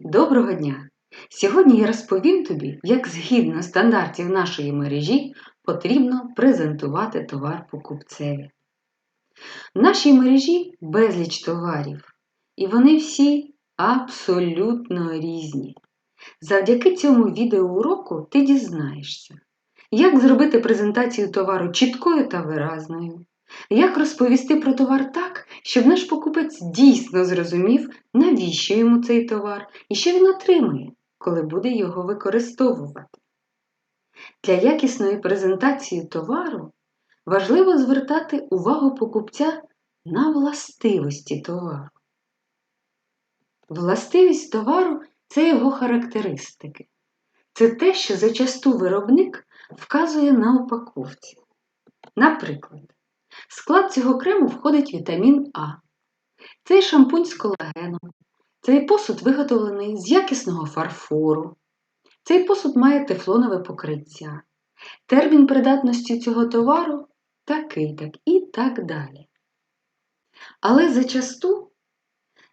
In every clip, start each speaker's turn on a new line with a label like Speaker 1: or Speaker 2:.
Speaker 1: Доброго дня! Сьогодні я розповім тобі, як згідно стандартів нашої мережі потрібно презентувати товар покупцеві. В нашій мережі безліч товарів, і вони всі абсолютно різні. Завдяки цьому відеоуроку ти дізнаєшся, як зробити презентацію товару чіткою та виразною, як розповісти про товар так, щоб наш покупець дійсно зрозумів, навіщо йому цей товар і що він отримає, коли буде його використовувати. Для якісної презентації товару важливо звертати увагу покупця на властивості товару. Властивість товару це його характеристики. Це те, що зачасту виробник вказує на упаковці. Наприклад, склад цього крему входить вітамін А. Цей шампунь з колагеном. Цей посуд виготовлений з якісного фарфору. Цей посуд має тефлонове покриття. Термін придатності цього товару такий так і так далі. Але зачасту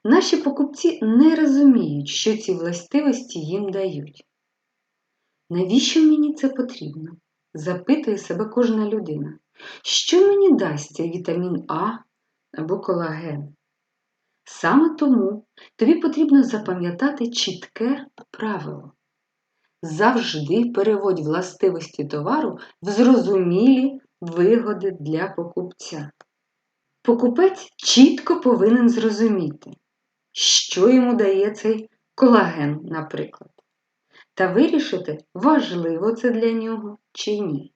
Speaker 1: наші покупці не розуміють, що ці властивості їм дають. Навіщо мені це потрібно? запитує себе кожна людина. Що мені дасть вітамін А або колаген? Саме тому тобі потрібно запам'ятати чітке правило. Завжди переводь властивості товару в зрозумілі вигоди для покупця. Покупець чітко повинен зрозуміти, що йому дає цей колаген, наприклад, та вирішити, важливо це для нього чи ні.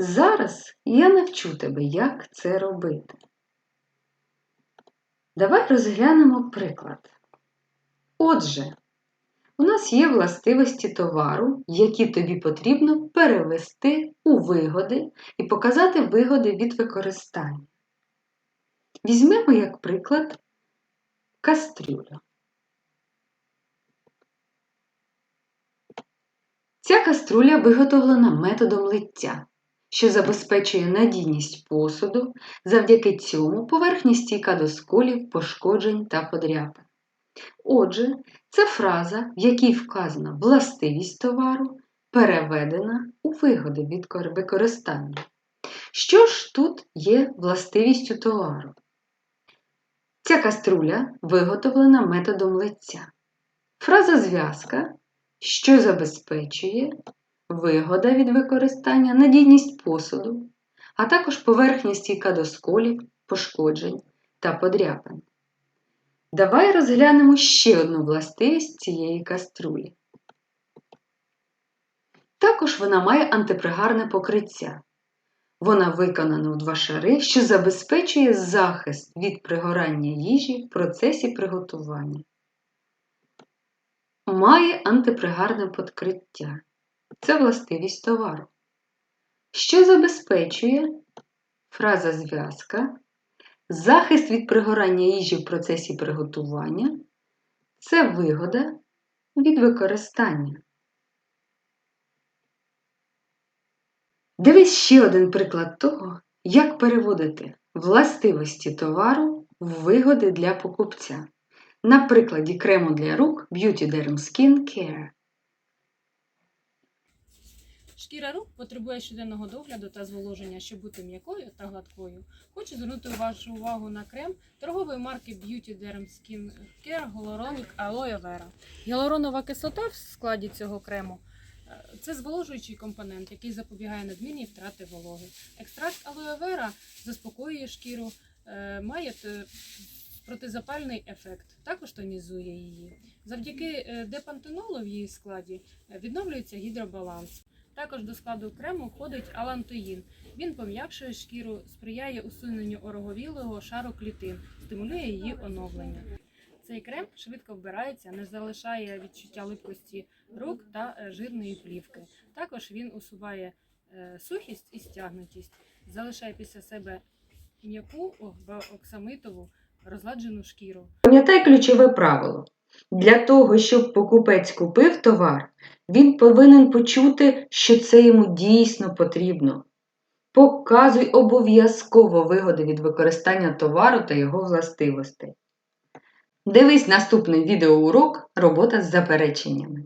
Speaker 1: Зараз я навчу тебе, як це робити. Давай розглянемо приклад. Отже, у нас є властивості товару, які тобі потрібно перевести у вигоди і показати вигоди від використання. Візьмемо, як приклад, кастрюлю. Ця каструля виготовлена методом лиття що забезпечує надійність посуду, завдяки цьому поверхня стійка до сколів, пошкоджень та подряпин. Отже, це фраза, в якій вказана властивість товару, переведена у вигоди від використання. Що ж тут є властивістю товару? Ця каструля виготовлена методом лиця. Фраза зв'язка, що забезпечує вигода від використання, надійність посуду, а також поверхня стійка до сколів, пошкоджень та подряпин. Давай розглянемо ще одну властивість цієї каструлі. Також вона має антипригарне покриття. Вона виконана у два шари, що забезпечує захист від пригорання їжі в процесі приготування. Має антипригарне покриття це властивість товару. Що забезпечує фраза зв'язка, захист від пригорання їжі в процесі приготування це вигода від використання. Дивись ще один приклад того, як переводити властивості товару в вигоди для покупця. На прикладі крему для рук Beauty Derm Skin Care.
Speaker 2: Шкіра рук потребує щоденного догляду та зволоження, щоб бути м'якою та гладкою. Хочу звернути вашу увагу на крем торгової марки Beauty Derm Skin Care Hyaluronic Aloe Vera. Гіалуронова кислота в складі цього крему е, це зволожуючий компонент, який запобігає надмірній втрати вологи. Екстракт Vera заспокоює шкіру, е, має протизапальний ефект, також тонізує її. Завдяки е, депантенолу в її складі відновлюється гідробаланс. Також до складу крему входить алантоїн. Він пом'якшує шкіру, сприяє усуненню ороговілого шару клітин, стимулює її оновлення. Цей крем швидко вбирається, не залишає відчуття липкості рук та е, жирної плівки. Також він усуває е, сухість і стягнутість, залишає після себе м'яку оксамитову розладжену шкіру.
Speaker 1: Пам'ятай ключове правило. Для того, щоб покупець купив товар, він повинен почути, що це йому дійсно потрібно. Показуй обов'язково вигоди від використання товару та його властивостей. Дивись наступний відеоурок робота з запереченнями.